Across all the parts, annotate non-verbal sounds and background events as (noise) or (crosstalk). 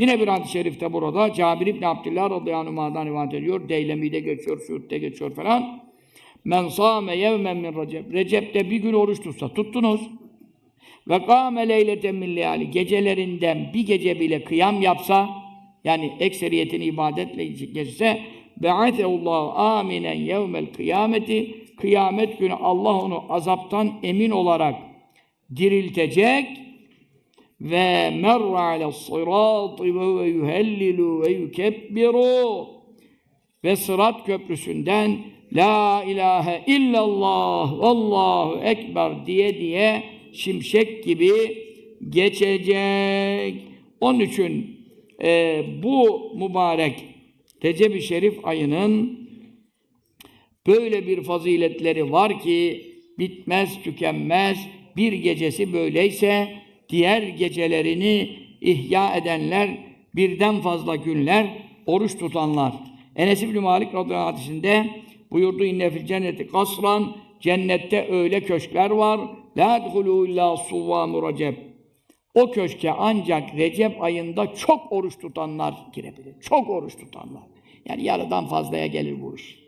Yine bir hadis-i şerifte burada Cabir İbni Abdillah radıyallahu anh'dan rivayet ediyor. Deylemi'de geçiyor, Suud'de geçiyor falan. Men sâme yevmen min Recep. Recep'te bir gün oruç tutsa, tuttunuz. Ve kâme leyleten min leyali. Gecelerinden bir gece bile kıyam yapsa, yani ekseriyetini ibadetle geçse, be'ateullahu aminen yevmel kıyameti. Kıyamet günü Allah onu azaptan emin olarak diriltecek ve merra ale sırat ve yuhellilu ve yukebbiru ve sırat köprüsünden La ilahe illallah vallahu ekber diye diye şimşek gibi geçecek. Onun için e, bu mübarek Recep-i Şerif ayının böyle bir faziletleri var ki bitmez tükenmez bir gecesi böyleyse diğer gecelerini ihya edenler birden fazla günler oruç tutanlar. Enes İbni Malik radıyallahu anh hadisinde buyurdu inne fil cenneti kasran cennette öyle köşkler var la edhulû illâ suvvâmu recep o köşke ancak Recep ayında çok oruç tutanlar girebilir. Çok oruç tutanlar. Yani yarıdan fazlaya gelir bu iş.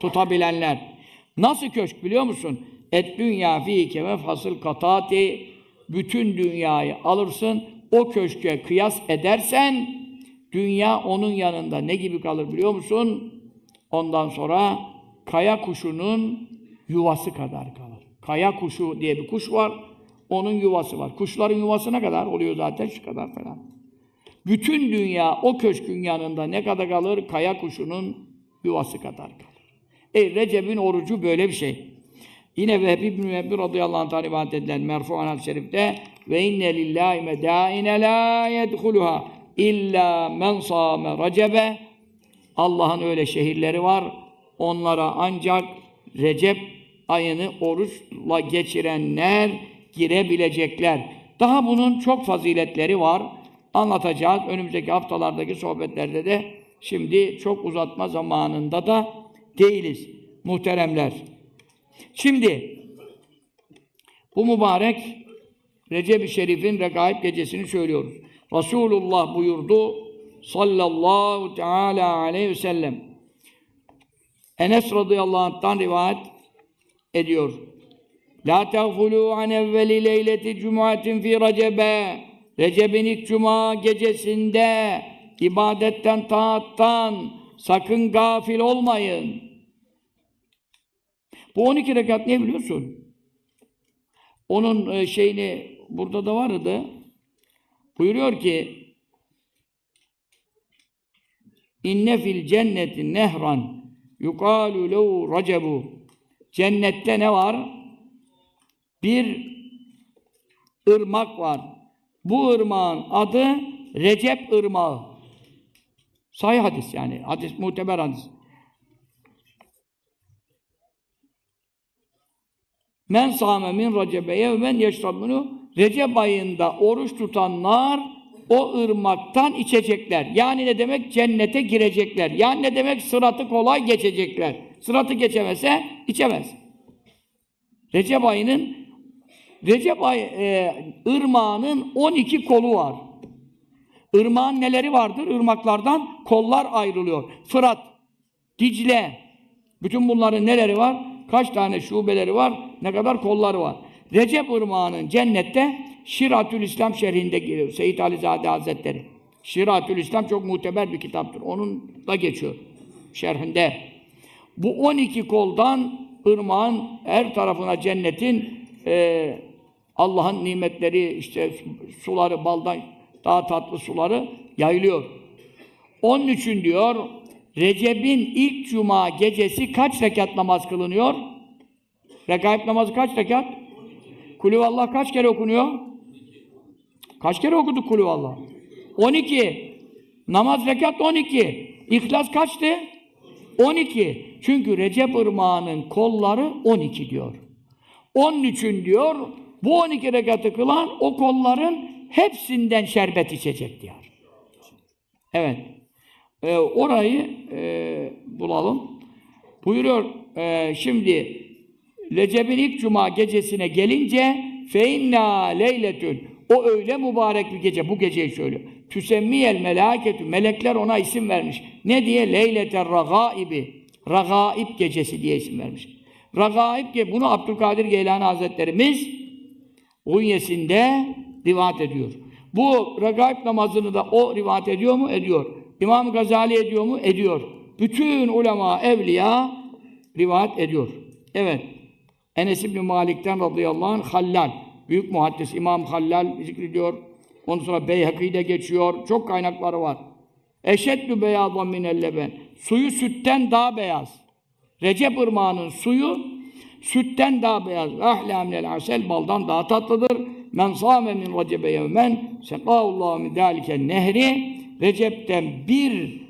Tutabilenler. Nasıl köşk biliyor musun? Et dünya fîke ve fasıl katati bütün dünyayı alırsın, o köşke kıyas edersen, dünya onun yanında ne gibi kalır biliyor musun? Ondan sonra kaya kuşunun yuvası kadar kalır. Kaya kuşu diye bir kuş var, onun yuvası var. Kuşların yuvası ne kadar oluyor zaten? Şu kadar falan. Bütün dünya o köşkün yanında ne kadar kalır? Kaya kuşunun yuvası kadar kalır. E Recep'in orucu böyle bir şey. Yine Vehbi bin Müebbir radıyallahu anh'tan rivayet edilen merfu'an hadis-i şerifte ve inne lillahi medaine la yedhuluha illa men sâme recebe Allah'ın öyle şehirleri var. Onlara ancak Recep ayını oruçla geçirenler girebilecekler. Daha bunun çok faziletleri var. Anlatacağız. Önümüzdeki haftalardaki sohbetlerde de şimdi çok uzatma zamanında da değiliz. Muhteremler. Şimdi bu mübarek Recep-i Şerif'in Regaib gecesini söylüyoruz. Resulullah buyurdu sallallahu teala aleyhi ve sellem Enes radıyallahu anh'tan rivayet ediyor. La teğfulû an evveli leyleti cumuatin fi recebe Recep'in ilk cuma gecesinde ibadetten, taattan sakın gafil olmayın. Bu 12 rekat ne biliyorsun? Onun e, şeyini burada da vardı. Buyuruyor ki İnne fil cenneti nehran yukalu lehu racebu Cennette ne var? Bir ırmak var. Bu ırmağın adı Recep ırmağı. Sahih hadis yani. Hadis muteber hadis. Men sâme min recebe yevmen yeşrabunu Recep ayında oruç tutanlar o ırmaktan içecekler. Yani ne demek? Cennete girecekler. Yani ne demek? Sıratı kolay geçecekler. Sıratı geçemese içemez. Recep ayının Recep ay e, ırmağının 12 kolu var. Irmağın neleri vardır? Irmaklardan kollar ayrılıyor. Fırat, Dicle, bütün bunların neleri var? Kaç tane şubeleri var? Ne kadar kolları var? Recep Irmağı'nın cennette Şiratül İslam şerhinde geliyor. Seyyid Alizade Hazretleri. Şiratül İslam çok muteber bir kitaptır. Onun da geçiyor şerhinde. Bu 12 koldan ırmağın her tarafına cennetin e, Allah'ın nimetleri işte suları baldan daha tatlı suları yayılıyor. Onun için diyor Recep'in ilk cuma gecesi kaç rekat namaz kılınıyor? Regaib namazı kaç rekat? Kulüvallah kaç kere okunuyor? Kaç kere okuduk kulüvallah? 12. Namaz rekat 12. İhlas kaçtı? 12. Çünkü Recep ırmağının kolları 12 diyor. Onun için diyor bu 12 rekatı kılan o kolların hepsinden şerbet içecek diyor. Evet. Ee, orayı e, bulalım. Buyuruyor e, şimdi Recep'in ilk cuma gecesine gelince feinna leyletün o öyle mübarek bir gece bu geceyi söylüyor. tüsemmiyel melâketü melekler ona isim vermiş. Ne diye? Leyleter ragaibi. Ragaib gecesi diye isim vermiş. Ragaib ge bunu Abdülkadir Geylani Hazretlerimiz Unyesinde rivayet ediyor. Bu regaib namazını da o rivayet ediyor mu? Ediyor. İmam Gazali ediyor mu? Ediyor. Bütün ulema, evliya rivayet ediyor. Evet. Enes İbni Malik'ten radıyallahu anh Hallal. Büyük muhaddis İmam Hallal zikrediyor. Ondan sonra Beyhaki'de geçiyor. Çok kaynakları var. Eşeddü beyazan minel leben. Suyu sütten daha beyaz. Recep ırmağının suyu sütten daha beyaz. Ahla minel asel baldan daha tatlıdır. Men sâme min recebe yevmen sekâhullâhu min dâliken nehri Recep'ten bir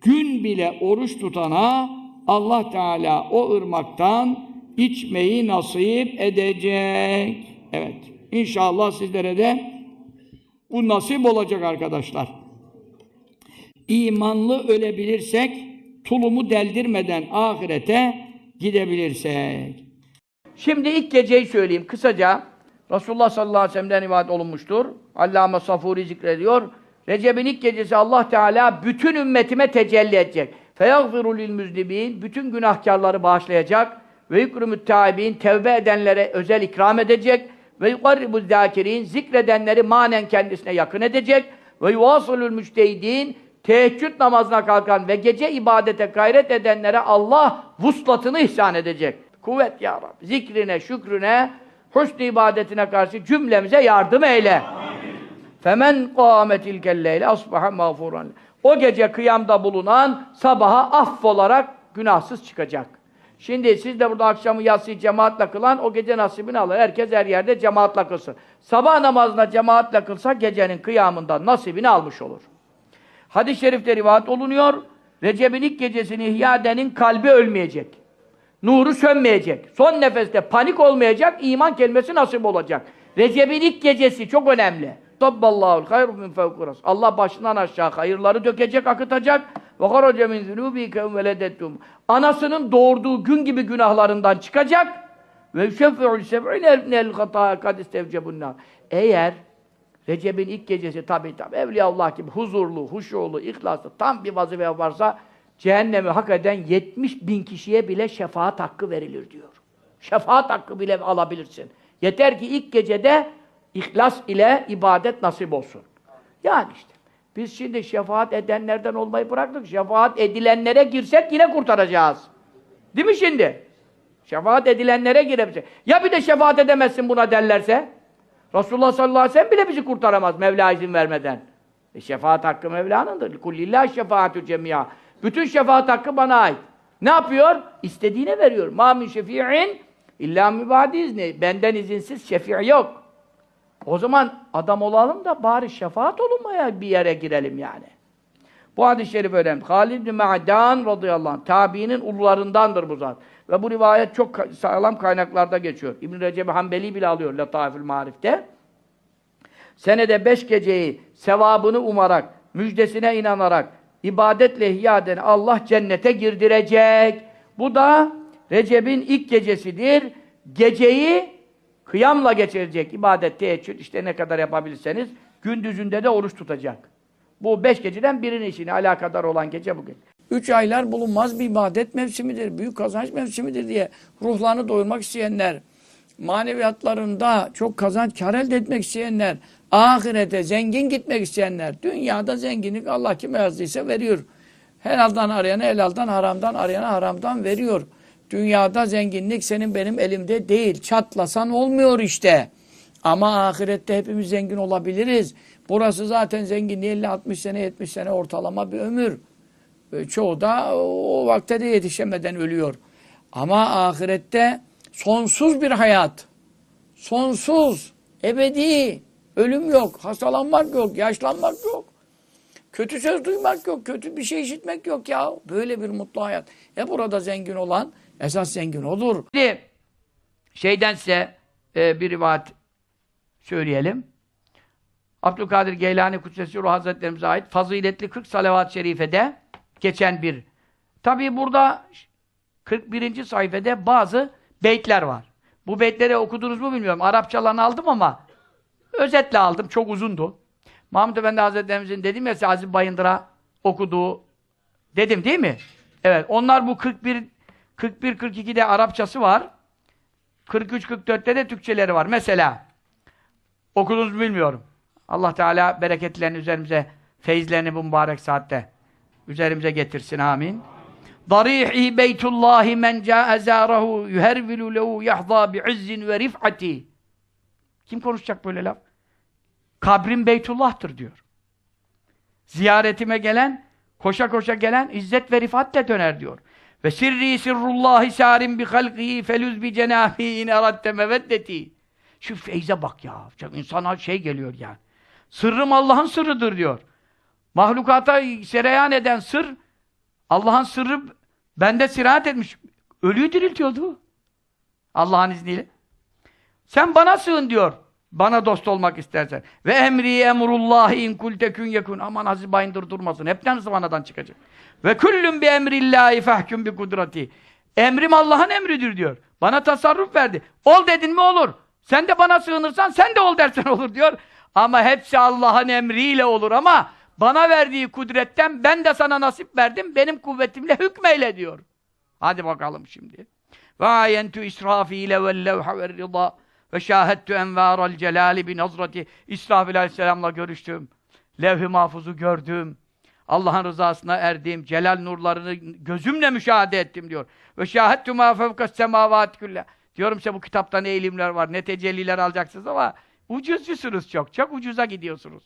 gün bile oruç tutana Allah Teala o ırmaktan içmeyi nasip edecek. Evet. İnşallah sizlere de bu nasip olacak arkadaşlar. İmanlı ölebilirsek, tulumu deldirmeden ahirete gidebilirsek. Şimdi ilk geceyi söyleyeyim kısaca. Resulullah sallallahu aleyhi ve sellem'den rivayet olunmuştur. Allame Safuri zikrediyor. Recep'in ilk gecesi Allah Teala bütün ümmetime tecelli edecek. Feyagfiru lil bütün günahkarları bağışlayacak ve yukrumut taibin tevbe edenlere özel ikram edecek ve yukarribu zâkirin zikredenleri manen kendisine yakın edecek ve yuvasulul müçtehidin teheccüd namazına kalkan ve gece ibadete gayret edenlere Allah vuslatını ihsan edecek. Kuvvet ya Rabbi. Zikrine, şükrüne, husn ibadetine karşı cümlemize yardım eyle. Femen kâmetil kelleyle asbaha mağfuran. O gece kıyamda bulunan sabaha affolarak günahsız çıkacak. Şimdi siz de burada akşamı yatsıyı cemaatle kılan o gece nasibini alır. Herkes her yerde cemaatle kılsın. Sabah namazına cemaatle kılsa gecenin kıyamından nasibini almış olur. Hadis-i şerifte rivayet olunuyor. Recep'in ilk gecesini ihya edenin kalbi ölmeyecek. Nuru sönmeyecek. Son nefeste panik olmayacak, iman kelimesi nasip olacak. Recep'in ilk gecesi çok önemli. Tabballahul hayru min fevkuras. Allah başından aşağı hayırları dökecek, akıtacak. Ve harace min zunubike veledettum. Anasının doğurduğu gün gibi günahlarından çıkacak. Ve yüşeffi'ül seb'ine el hatâ kad istevcebunnar. Eğer Recep'in ilk gecesi tabi tabi Evliyaullah gibi huzurlu, huşulu, ihlaslı tam bir vazife varsa cehennemi hak eden 70 bin kişiye bile şefaat hakkı verilir diyor. Şefaat hakkı bile alabilirsin. Yeter ki ilk gecede ihlas ile ibadet nasip olsun. Yani işte biz şimdi şefaat edenlerden olmayı bıraktık. Şefaat edilenlere girsek yine kurtaracağız. Değil mi şimdi? Şefaat edilenlere girebilecek. Ya bir de şefaat edemezsin buna derlerse? Resulullah sallallahu aleyhi ve sellem bile bizi kurtaramaz Mevla izin vermeden. E şefaat hakkı Mevla'nındır. Kullillah şefaatü cemia. Bütün şefaat hakkı bana ait. Ne yapıyor? İstediğine veriyor. Ma min şefi'in illa mübadi izni. Benden izinsiz şefi' yok. O zaman adam olalım da bari şefaat olunmaya bir yere girelim yani. Bu hadis-i şerif önemli. Halid bin Ma'dan radıyallahu anh, tabiinin ulularındandır bu zat. Ve bu rivayet çok sağlam kaynaklarda geçiyor. İbn-i Recep Hanbeli bile alıyor Letaifül Marif'te. Senede beş geceyi sevabını umarak, müjdesine inanarak, ibadetle ihya Allah cennete girdirecek. Bu da Recep'in ilk gecesidir. Geceyi kıyamla geçirecek. İbadet, teheccüd işte ne kadar yapabilirseniz gündüzünde de oruç tutacak. Bu beş geceden birinin işine alakadar olan gece bugün. Üç aylar bulunmaz bir ibadet mevsimidir, büyük kazanç mevsimidir diye ruhlarını doyurmak isteyenler, maneviyatlarında çok kazanç, kar elde etmek isteyenler, ahirete zengin gitmek isteyenler, dünyada zenginlik Allah kime yazdıysa veriyor. Helaldan arayana helaldan, haramdan arayana haramdan veriyor. Dünyada zenginlik senin benim elimde değil. Çatlasan olmuyor işte. Ama ahirette hepimiz zengin olabiliriz. Burası zaten zenginliği 50-60 sene, 70 sene ortalama bir ömür. Çoğu da o vakte de yetişemeden ölüyor. Ama ahirette sonsuz bir hayat. Sonsuz, ebedi. Ölüm yok, hastalanmak yok, yaşlanmak yok. Kötü söz duymak yok, kötü bir şey işitmek yok ya. Böyle bir mutlu hayat. E burada zengin olan esas zengin olur. Şimdi şeyden size e, bir rivayet söyleyelim. Abdülkadir Geylani Kudsesi Ruh Hazretlerimize ait faziletli 40 salavat-ı şerifede geçen bir. Tabii burada 41. sayfada bazı beytler var. Bu beytleri okudunuz mu bilmiyorum. Arapçalarını aldım ama özetle aldım. Çok uzundu. Mahmud Efendi Hazretlerimizin dedim ya Aziz Bayındır'a okuduğu dedim değil mi? Evet. Onlar bu 41 41 42'de Arapçası var. 43 44'te de Türkçeleri var. Mesela okudunuz bilmiyorum. Allah Teala bereketlerini üzerimize, feyizlerini bu mübarek saatte üzerimize getirsin. Amin. Darihi beytullahi men ca'e zârehu yuhervilu lehu yahzâ bi'izzin ve rif'ati. Kim konuşacak böyle laf? Kabrin Beytullah'tır diyor. Ziyaretime gelen, koşa koşa gelen izzet ve rifatle döner diyor. Ve sirri sirrullahi sarim bi halqihi felüz bi cenahi in eradte meveddeti. Şu feyze bak ya. İnsana şey geliyor yani. Sırrım Allah'ın sırrıdır diyor. Mahlukata sereyan eden sır Allah'ın sırrı bende sirahat etmiş. Ölüyü diriltiyordu. Allah'ın izniyle. Sen bana sığın diyor. Bana dost olmak istersen. Ve emri emrullahi in kultekün yekun. Aman Aziz Bayındır durmasın. Hepten zıvanadan çıkacak. Ve küllün bi emrillahi fehküm bi kudreti. Emrim Allah'ın emridir diyor. Bana tasarruf verdi. Ol dedin mi olur. Sen de bana sığınırsan sen de ol dersen (laughs) olur diyor. Ama hepsi Allah'ın emriyle olur ama bana verdiği kudretten ben de sana nasip verdim. Benim kuvvetimle hükmeyle diyor. Hadi bakalım şimdi. Ve ayentu israfile vel levha ve rıza ve şahettu envaral celali bi nazrati İsrafil aleyhisselamla görüştüm. Levh-i mahfuzu gördüm. Allah'ın rızasına erdim. Celal nurlarını gözümle müşahede ettim diyor. Ve şahettu ma fevkas semavat külle. Diyorum size bu kitapta ne ilimler var, ne tecelliler alacaksınız ama ucuzcusunuz çok. Çok ucuza gidiyorsunuz.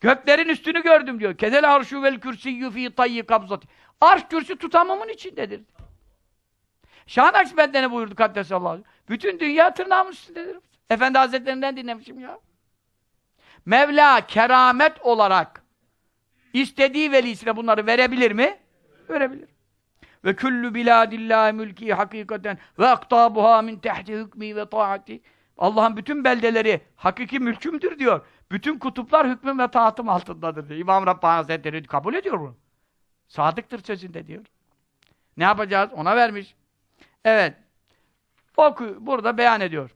Göklerin üstünü gördüm diyor. Kedel arşu vel kürsiyyü fî tayyi kabzati. Arş kürsü tutamamın içindedir. Şahan Akşibend'de ne buyurdu Kaddesallahu Bütün dünya tırnağımın üstündedir. Efendi Hazretlerinden dinlemişim ya. Mevla keramet olarak istediği velisine bunları verebilir mi? Verebilir. Ve küllü biladillahi mülki hakikaten ve aktabuha min tehti hükmi ve taati. Allah'ın bütün beldeleri hakiki mülkümdür diyor. Bütün kutuplar hükmüm ve taatım altındadır diyor. İmam Rabbani Hazretleri kabul ediyor bunu. Sadıktır sözünde diyor. Ne yapacağız? Ona vermiş. Evet. Oku, burada beyan ediyor.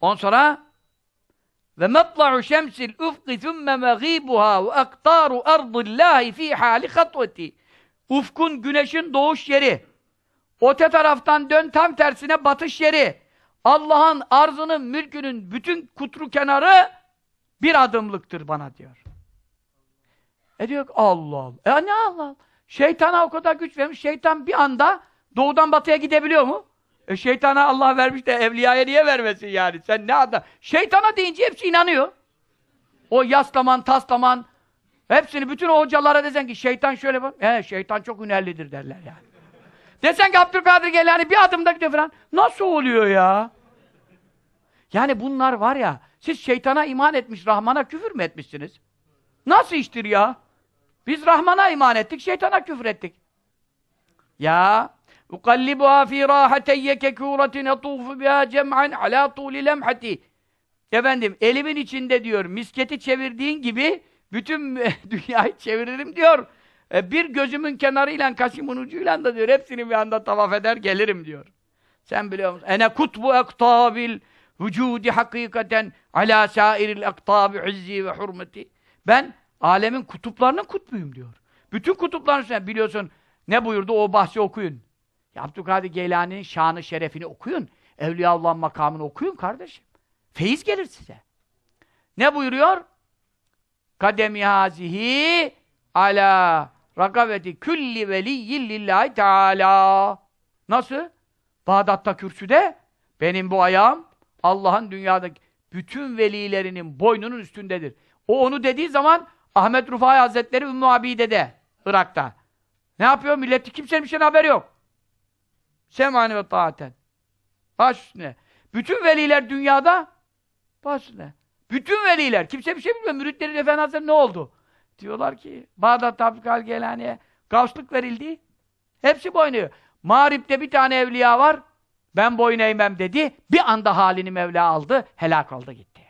On sonra ve metla'u şemsil ufki thumme meghibuha ve aktaru ardillahi fi hali hatveti. Ufkun, güneşin doğuş yeri. Öte taraftan dön tam tersine batış yeri. Allah'ın arzının, mülkünün bütün kutru kenarı bir adımlıktır bana diyor. E diyor Allah Allah. E ne Allah Allah? Şeytana o kadar güç vermiş. Şeytan bir anda doğudan batıya gidebiliyor mu? E şeytana Allah vermiş de evliyaya niye vermesin yani? Sen ne adam? Şeytana deyince hepsi inanıyor. O yaslaman, taslaman hepsini bütün o hocalara desen ki şeytan şöyle bak. He şeytan çok hünerlidir derler yani. Desen ki Abdülkadir Geylani bir adımda gidiyor falan. Nasıl oluyor ya? Yani bunlar var ya, siz şeytana iman etmiş, Rahman'a küfür mü etmişsiniz? Nasıl iştir ya? Biz Rahman'a iman ettik, şeytana küfür ettik. Ya ukallibuha fi rahateyye kekûretin etûfu biha cem'an alâ tûli lemhati Efendim, elimin içinde diyor, misketi çevirdiğin gibi bütün (laughs) dünyayı çeviririm diyor. E, bir gözümün kenarıyla, kaşımın ucuyla da diyor, hepsini bir anda tavaf eder, gelirim diyor. Sen biliyor musun? Ene kutbu ektabil vücudi hakikaten ala sairil ektabi izzi ve hurmeti. Ben alemin kutuplarının kutbuyum diyor. Bütün kutupların üstüne biliyorsun ne buyurdu o bahsi okuyun. Ya Abdülkadir Geylani'nin şanı şerefini okuyun. Evliyaullah makamını okuyun kardeşim. Feyiz gelir size. Ne buyuruyor? Kademi hazihi ala rakaveti külli veliyyin lillahi teala. Nasıl? Bağdat'ta kürsüde benim bu ayağım Allah'ın dünyadaki bütün velilerinin boynunun üstündedir. O onu dediği zaman Ahmet Rufai Hazretleri Ümmü Abide'de Irak'ta. Ne yapıyor? Milleti kimsenin bir şeyden haberi yok. Semani ve taaten. Baş üstüne. Bütün veliler dünyada baş üstüne. Bütün veliler. Kimse bir şey bilmiyor. Müritlerin Efendi Hazretleri ne oldu? Diyorlar ki Bağdat Tabikal Gelani'ye gavslık verildi. Hepsi boynuyor. Mağrip'te bir tane evliya var. Ben boyun eğmem dedi. Bir anda halini Mevla aldı. Helak oldu gitti.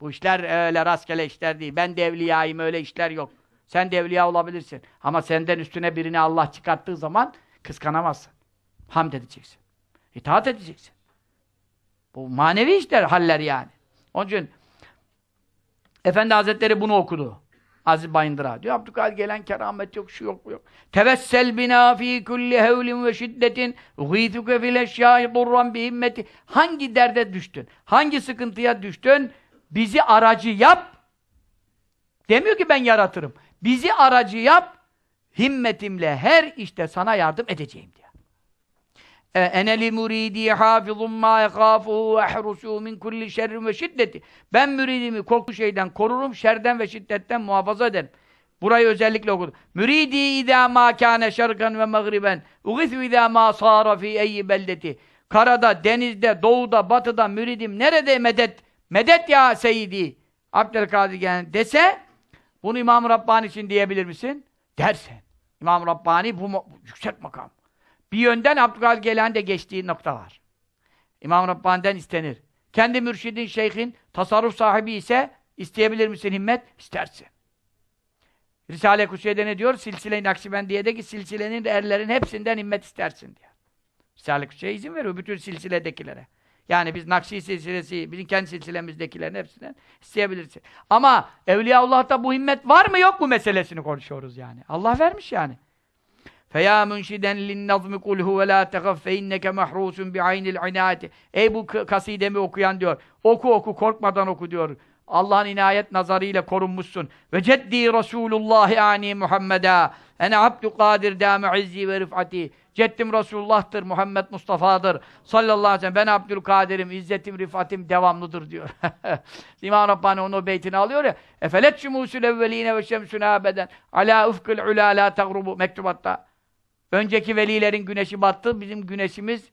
Bu işler öyle rastgele işler değil. Ben de evliyayım öyle işler yok. Sen de evliya olabilirsin. Ama senden üstüne birini Allah çıkarttığı zaman kıskanamazsın. Hamd edeceksin. İtaat edeceksin. Bu manevi işler, haller yani. Onun için Efendi Hazretleri bunu okudu. Aziz Bayındır'a. Diyor Abdülkadir gelen keramet yok, şu yok, bu yok. Tevessel bina fi kulli hevlin ve şiddetin ghîthuke fil eşyâi durran bi himmeti. Hangi derde düştün? Hangi sıkıntıya düştün? Bizi aracı yap. Demiyor ki ben yaratırım. Bizi aracı yap. Himmetimle her işte sana yardım edeceğim diyor. E, Eneli muridi hafizun ma yekhafuhu ve ehrusu min kulli şerrin ve şiddeti. Ben müridimi korku şeyden korurum, şerden ve şiddetten muhafaza ederim. Burayı özellikle okudum. Müridi izâ mâ kâne şerkan ve mağriben ugithu izâ mâ sâra fî eyyi. Karada, denizde, doğuda, batıda müridim nerede medet? Medet ya seyyidi. Abdülkadir Gelen dese bunu İmam Rabbani için diyebilir misin? Dersen. İmam Rabbani bu, yüksek makam. Bir yönden Abdülkadir Geylani de geçtiği nokta var. İmam Rabbani'den istenir. Kendi mürşidin, şeyhin, tasarruf sahibi ise isteyebilir misin himmet? İstersin. Risale-i Kutsiye'de ne diyor? Silsile-i Nakşibendiye'deki silsilenin erlerin hepsinden himmet istersin diyor. Risale-i Kutsiye izin veriyor bütün silsiledekilere. Yani biz Nakşi silsilesi, bizim kendi silsilemizdekilerin hepsinden isteyebilirsin. Ama Evliyaullah'ta bu himmet var mı yok mu meselesini konuşuyoruz yani. Allah vermiş yani. فَيَا مُنْشِدًا لِلنَّظْمِ قُلْ هُوَ لَا تَخَفْ فَاِنَّكَ مَحْرُوسٌ بِعَيْنِ الْعِنَايَةِ Ey bu kasidemi okuyan diyor. Oku oku korkmadan oku diyor. Allah'ın inayet nazarıyla korunmuşsun. Ve ceddi Resulullah ani Muhammed'a. Ene abdü kadir dâme izzi ve rifati. Ceddim Resulullah'tır, Muhammed Mustafa'dır. Sallallahu aleyhi ve sellem. Ben Abdülkadir'im, izzetim, rifatim devamlıdır diyor. (laughs) İmam Rabbani onun o beytini alıyor ya. Efelet şumusul evveline ve şemsüne abeden. Ala ufkıl ulâ la tagrubu. Mektubatta. Önceki velilerin güneşi battı. Bizim güneşimiz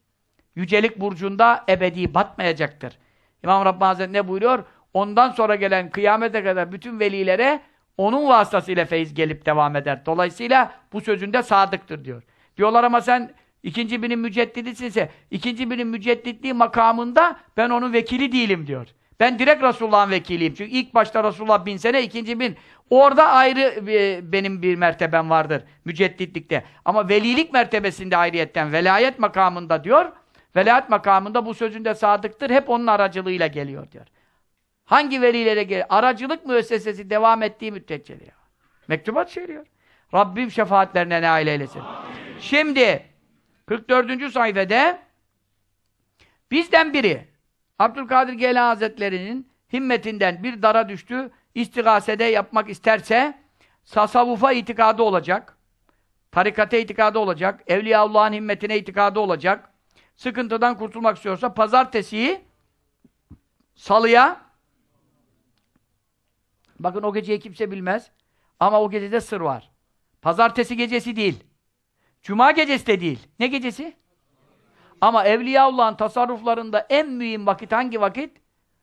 yücelik burcunda ebedi batmayacaktır. İmam Rabbani Hazretleri ne buyuruyor? Ondan sonra gelen kıyamete kadar bütün velilere onun vasıtasıyla feyiz gelip devam eder. Dolayısıyla bu sözünde sadıktır diyor. Diyorlar ama sen ikinci binin müceddidisinse, ikinci binin mücedditliği makamında ben onun vekili değilim diyor. Ben direkt Resulullah'ın vekiliyim. Çünkü ilk başta Resulullah bin sene, ikinci bin. Orada ayrı e, benim bir mertebem vardır mücedditlikte. Ama velilik mertebesinde ayrıyetten, velayet makamında diyor. Velayet makamında bu sözünde sadıktır. Hep onun aracılığıyla geliyor diyor. Hangi velilere geliyor? Aracılık müessesesi devam ettiği müddetçe diyor. Mektubat söylüyor. Rabbim şefaatlerine nail eylesin. Şimdi 44. sayfede bizden biri Abdülkadir Geylani Hazretleri'nin himmetinden bir dara düştü, istigasede yapmak isterse tasavvufa itikadı olacak, tarikate itikadı olacak, Evliyaullah'ın himmetine itikadı olacak, sıkıntıdan kurtulmak istiyorsa pazartesiyi salıya bakın o geceyi kimse bilmez ama o gecede sır var. Pazartesi gecesi değil. Cuma gecesi de değil. Ne gecesi? Ama Evliyaullah'ın tasarruflarında en mühim vakit hangi vakit?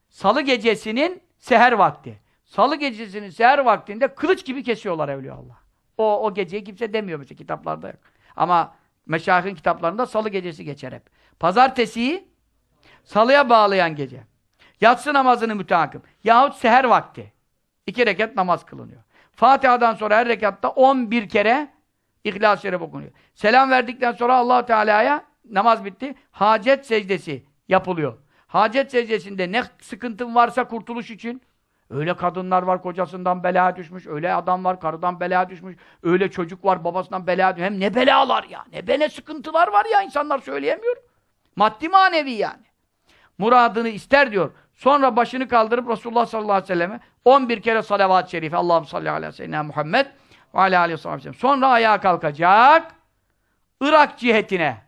Salı gecesinin seher vakti. Salı gecesinin seher vaktinde kılıç gibi kesiyorlar Evliyaullah. O, o geceyi kimse demiyor mesela kitaplarda yok. Ama meşayihin kitaplarında salı gecesi geçer hep. Pazartesiyi salıya bağlayan gece. Yatsı namazını müteakip. Yahut seher vakti. İki rekat namaz kılınıyor. Fatiha'dan sonra her rekatta 11 kere İhlas-ı Şerif okunuyor. Selam verdikten sonra allah Teala'ya namaz bitti. Hacet secdesi yapılıyor. Hacet secdesinde ne sıkıntın varsa kurtuluş için öyle kadınlar var kocasından bela düşmüş, öyle adam var karıdan bela düşmüş, öyle çocuk var babasından bela düşmüş. Hem ne belalar ya, ne bele sıkıntılar var ya insanlar söyleyemiyor. Maddi manevi yani. Muradını ister diyor. Sonra başını kaldırıp Resulullah sallallahu aleyhi ve selleme 11 kere salavat-ı şerife Allah'ım salli ala seyyidina Muhammed ve ala aleyhi ve sellem. Sonra ayağa kalkacak. Irak cihetine.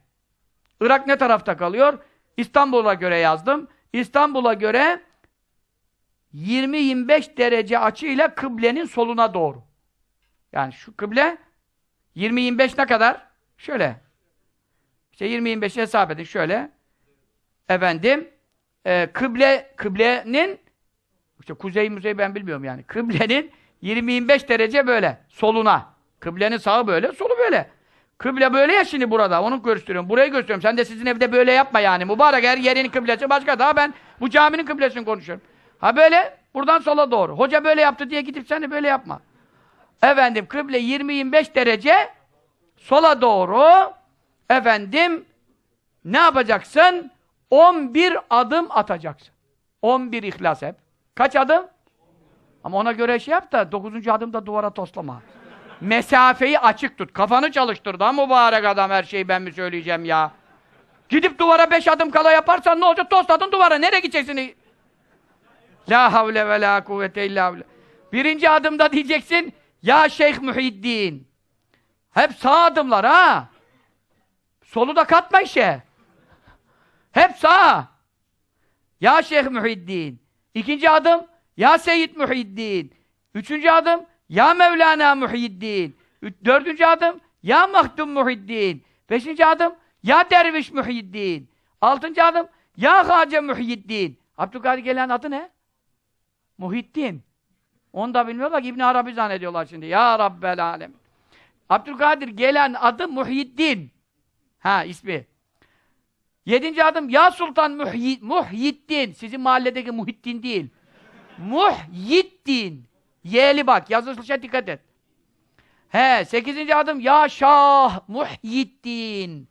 Irak ne tarafta kalıyor? İstanbul'a göre yazdım. İstanbul'a göre 20-25 derece açıyla kıblenin soluna doğru. Yani şu kıble 20-25 ne kadar? Şöyle. İşte 20-25'i hesap edin şöyle. Efendim e, kıble kıblenin işte kuzey müzey ben bilmiyorum yani. Kıblenin 20-25 derece böyle soluna. Kıblenin sağı böyle, solu böyle. Kıble böyle ya şimdi burada. Onu gösteriyorum. Burayı gösteriyorum. Sen de sizin evde böyle yapma yani. Mübarek her yerin kıblesi başka. Daha ben bu caminin kıblesini konuşuyorum. Ha böyle buradan sola doğru. Hoca böyle yaptı diye gidip sen de böyle yapma. Efendim kıble 20-25 derece sola doğru efendim ne yapacaksın? 11 adım atacaksın. 11 ihlas hep. Kaç adım? Ama ona göre şey yap da dokuzuncu adımda duvara toslama. Mesafeyi açık tut. Kafanı çalıştır da mübarek adam her şeyi ben mi söyleyeceğim ya. Gidip duvara beş adım kala yaparsan ne olacak? Tosladın duvara. Nereye gideceksin? La havle ve la kuvvete illa billah. Birinci adımda diyeceksin Ya Şeyh Muhiddin. Hep sağ adımlar ha. Solu da katma işe. Hep sağ. Ya Şeyh Muhiddin. İkinci adım Ya Seyyid Muhiddin. Üçüncü adım Ya Mevlana Muhiddin. Üç- Dördüncü adım Ya Mahdum Muhiddin. Beşinci adım Ya Derviş Muhiddin. Altıncı adım Ya Hace Muhiddin. Abdülkadir gelen adı ne? Muhiddin. Onu da bilmiyorlar ki İbn Arabi zannediyorlar şimdi. Ya Rabbel Alem. Abdülkadir gelen adı Muhyiddin. Ha ismi. Yedinci adım Ya Sultan Muhyi, Muhyiddin. Sizin mahalledeki Muhyiddin değil. Muhyiddin. Y'li bak. Yazılışa dikkat et. He. Sekizinci adım Ya Şah Muhyiddin.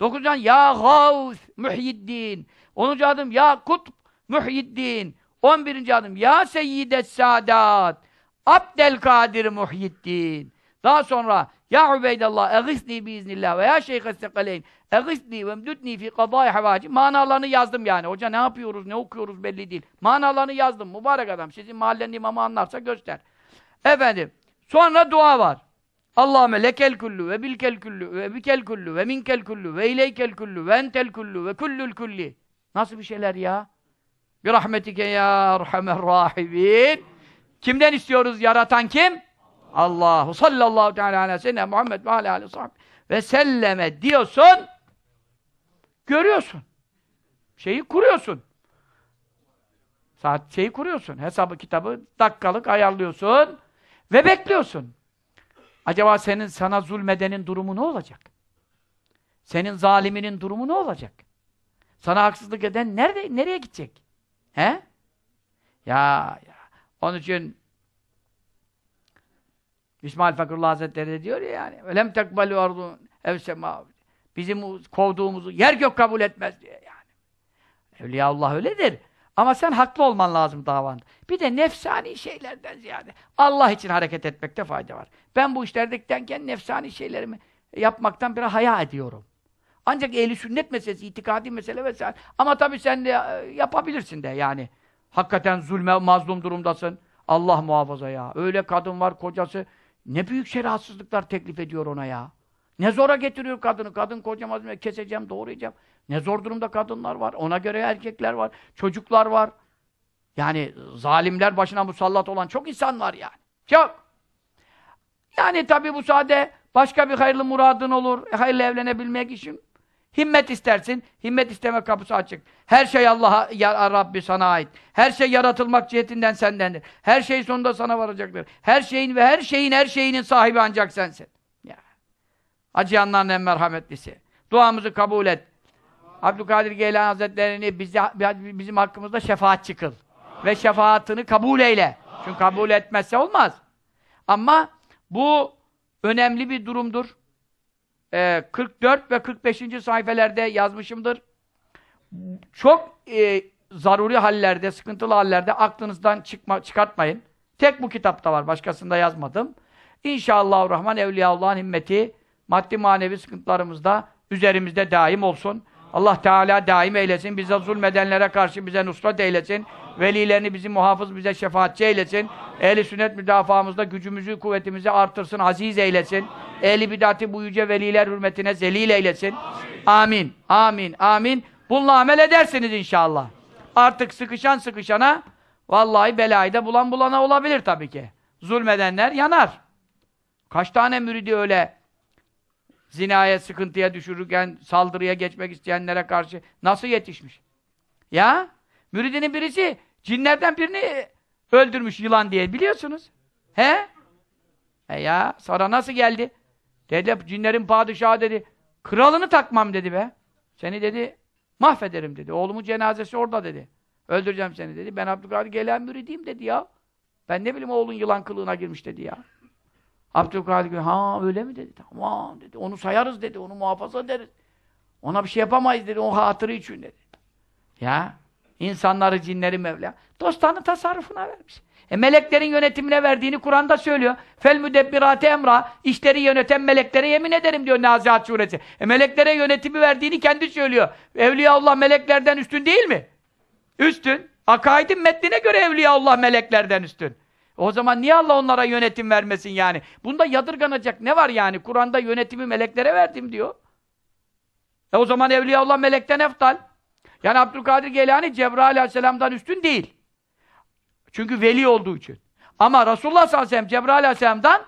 Dokuzuncu adım Ya Gavs Muhyiddin. Onuncu adım Ya Kutb Muhyiddin. On birinci adım Ya Seyyides Sadat Abdelkadir Muhyiddin. Daha sonra Ya Ubeydallah eğisni biiznillah ve ya Şeyh Estekaleyn eğisni ve mdütni fi kadai havacim. Manalarını yazdım yani. Hoca ne yapıyoruz, ne okuyoruz belli değil. Manalarını yazdım. Mübarek adam. Sizin mahallenin imamı anlarsa göster. Efendim. Sonra dua var. Allahümme lekel kullu ve bilkel kullu ve bikel kullu ve minkel kullu ve ileykel kullu ve entel kullu ve kullul kulli. Nasıl bir şeyler ya? Bir rahmetike ya erhamer rahimin. Kimden istiyoruz? Yaratan kim? Allahu sallallahu teala aleyhi ve sellem Muhammed ve aleyhi ve sellem selleme diyorsun görüyorsun. Şeyi kuruyorsun. Saat şeyi kuruyorsun. Hesabı kitabı dakikalık ayarlıyorsun ve bekliyorsun. Acaba senin sana zulmedenin durumu ne olacak? Senin zaliminin durumu ne olacak? Sana haksızlık eden nerede nereye gidecek? He? Ya ya. Onun için İsmail Fakırullah Hazretleri de diyor ya yani velem tekbalu ardun ev sema bizim kovduğumuzu yer gök kabul etmez diye yani. Evliyaullah öyledir. Ama sen haklı olman lazım davanda. Bir de nefsani şeylerden ziyade Allah için hareket etmekte fayda var. Ben bu işlerdeyken nefsani şeylerimi yapmaktan biraz haya ediyorum. Ancak ehli sünnet meselesi, itikadi mesele vesaire. Ama tabii sen de e, yapabilirsin de yani. Hakikaten zulme, mazlum durumdasın. Allah muhafaza ya. Öyle kadın var, kocası. Ne büyük şeriatsızlıklar teklif ediyor ona ya. Ne zora getiriyor kadını. Kadın kocamaz? Keseceğim, doğrayacağım. Ne zor durumda kadınlar var. Ona göre erkekler var. Çocuklar var. Yani zalimler başına musallat olan çok insan var yani. Çok. Yani tabii bu sade başka bir hayırlı muradın olur. E, Hayırlı evlenebilmek için himmet istersin. Himmet isteme kapısı açık. Her şey Allah'a ya Rabbi sana ait. Her şey yaratılmak cihetinden sendendir. Her şey sonunda sana varacaktır. Her şeyin ve her şeyin her şeyinin sahibi ancak sensin. Ya. Acıyanların en merhametlisi. Duamızı kabul et. Abdülkadir Geylani Hazretleri'ni bize, bizim hakkımızda şefaatçi kıl. Ve şefaatini kabul eyle. Çünkü kabul etmezse olmaz. Ama bu önemli bir durumdur. Ee, 44 ve 45. sayfelerde yazmışımdır. Çok e, zaruri hallerde, sıkıntılı hallerde aklınızdan çıkma, çıkartmayın. Tek bu kitapta var. Başkasında yazmadım. İnşallah Rahman Evliyaullah'ın himmeti maddi manevi sıkıntılarımızda üzerimizde daim olsun. Allah Teala daim eylesin. Bize zulmedenlere karşı bize nusret eylesin. Velilerini bizi muhafız, bize şefaatçi eylesin. Ehli sünnet müdafaamızda gücümüzü, kuvvetimizi artırsın, aziz eylesin. Ehli bidati bu yüce veliler hürmetine zelil eylesin. Amin, amin, amin. Bununla amel edersiniz inşallah. Artık sıkışan sıkışana vallahi belayı da bulan bulana olabilir tabii ki. Zulmedenler yanar. Kaç tane müridi öyle zinaya, sıkıntıya düşürürken saldırıya geçmek isteyenlere karşı nasıl yetişmiş? Ya müridinin birisi cinlerden birini öldürmüş yılan diye biliyorsunuz. He? E ya sonra nasıl geldi? Dedi cinlerin padişahı dedi. Kralını takmam dedi be. Seni dedi mahvederim dedi. Oğlumun cenazesi orada dedi. Öldüreceğim seni dedi. Ben Abdülkadir gelen müridiyim dedi ya. Ben ne bileyim oğlun yılan kılığına girmiş dedi ya. Abdülkadir ha öyle mi dedi. Tamam dedi. Onu sayarız dedi. Onu muhafaza ederiz. Ona bir şey yapamayız dedi. O hatırı için dedi. Ya insanları, cinleri Mevla dostlarının tasarrufuna vermiş. E meleklerin yönetimine verdiğini Kur'an'da söylüyor. Fel müdebbirate emra. işleri yöneten meleklere yemin ederim diyor Nazihat suresi. E meleklere yönetimi verdiğini kendi söylüyor. Evliyaullah meleklerden üstün değil mi? Üstün. Akaidin metnine göre Evliyaullah meleklerden üstün. O zaman niye Allah onlara yönetim vermesin yani? Bunda yadırganacak ne var yani? Kur'an'da yönetimi meleklere verdim diyor. E o zaman Evliyaullah melekten eftal. Yani Abdülkadir Geylani Cebrail aleyhisselamdan üstün değil. Çünkü veli olduğu için. Ama Resulullah sallallahu aleyhi ve sellem Cebrail aleyhisselamdan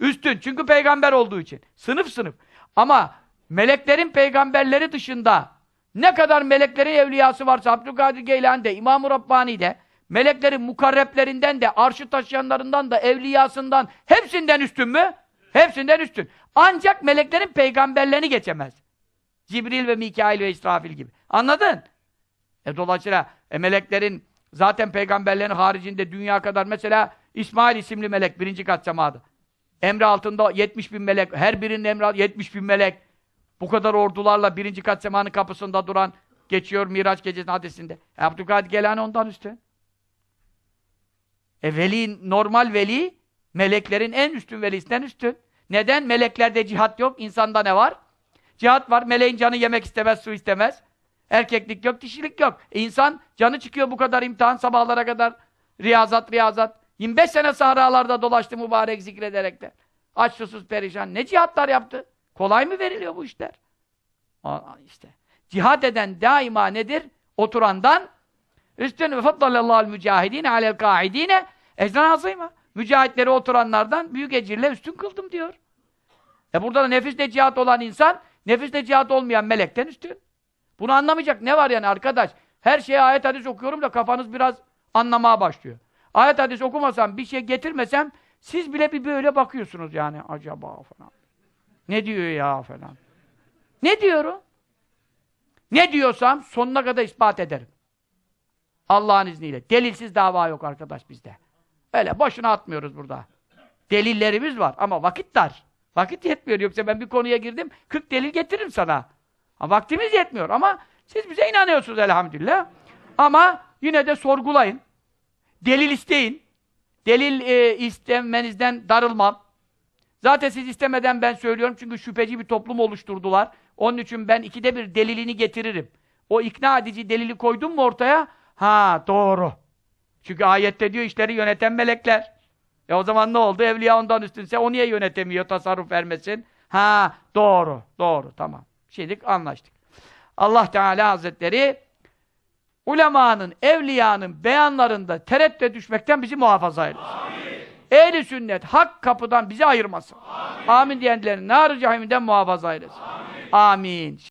üstün. Çünkü peygamber olduğu için. Sınıf sınıf. Ama meleklerin peygamberleri dışında ne kadar meleklerin evliyası varsa Abdülkadir Geylani'de, İmam-ı Rabbani'de, meleklerin mukarreplerinden de, arşı taşıyanlarından da, evliyasından, hepsinden üstün mü? Hepsinden üstün. Ancak meleklerin peygamberlerini geçemez. Cibril ve Mikail ve İsrafil gibi. Anladın? E dolayısıyla e, meleklerin zaten peygamberlerin haricinde dünya kadar mesela İsmail isimli melek birinci kat semada. Emri altında 70 bin melek, her birinin emri altında 70 bin melek. Bu kadar ordularla birinci kat semanın kapısında duran geçiyor Miraç gecesinin hadisinde. E, Abdülkadir Gelani ondan üstün. E veli, normal veli meleklerin en üstün velisinden üstün. Neden? Meleklerde cihat yok, insanda ne var? Cihat var, meleğin canı yemek istemez, su istemez. Erkeklik yok, dişilik yok. E insan canı çıkıyor bu kadar imtihan sabahlara kadar. Riyazat, riyazat. 25 sene sahralarda dolaştı mübarek zikrederek de. Aç susuz perişan. Ne cihatlar yaptı? Kolay mı veriliyor bu işler? Aa, işte. Cihad eden daima nedir? Oturandan üstün ve faddalallahu mücahidine alel kaidine ecran azıyma. Mücahitleri oturanlardan büyük ecirle üstün kıldım diyor. E burada da nefisle cihat olan insan, nefisle cihat olmayan melekten üstün. Bunu anlamayacak ne var yani arkadaş? Her şeye ayet hadis okuyorum da kafanız biraz anlamaya başlıyor. Ayet hadis okumasam, bir şey getirmesem siz bile bir böyle bakıyorsunuz yani acaba falan. Ne diyor ya falan. Ne diyorum? Ne diyorsam sonuna kadar ispat ederim. Allah'ın izniyle. Delilsiz dava yok arkadaş bizde. Öyle boşuna atmıyoruz burada. Delillerimiz var ama vakit dar. Vakit yetmiyor. Yoksa ben bir konuya girdim, 40 delil getiririm sana. Ama vaktimiz yetmiyor ama siz bize inanıyorsunuz elhamdülillah. Ama yine de sorgulayın. Delil isteyin. Delil e, istemenizden darılmam. Zaten siz istemeden ben söylüyorum çünkü şüpheci bir toplum oluşturdular. Onun için ben ikide bir delilini getiririm. O ikna edici delili koydum mu ortaya? Ha doğru. Çünkü ayette diyor işleri yöneten melekler. E o zaman ne oldu? Evliya ondan üstünse o niye yönetemiyor, tasarruf vermesin? Ha doğru, doğru, tamam. Şimdilik anlaştık. Allah Teala Hazretleri ulemanın, evliyanın beyanlarında tereddüte düşmekten bizi muhafaza eylesin. Ehli sünnet hak kapıdan bizi ayırmasın. Amin, Amin diyenlerin nar-ı cehiminden muhafaza eylesin. Amin. Amin.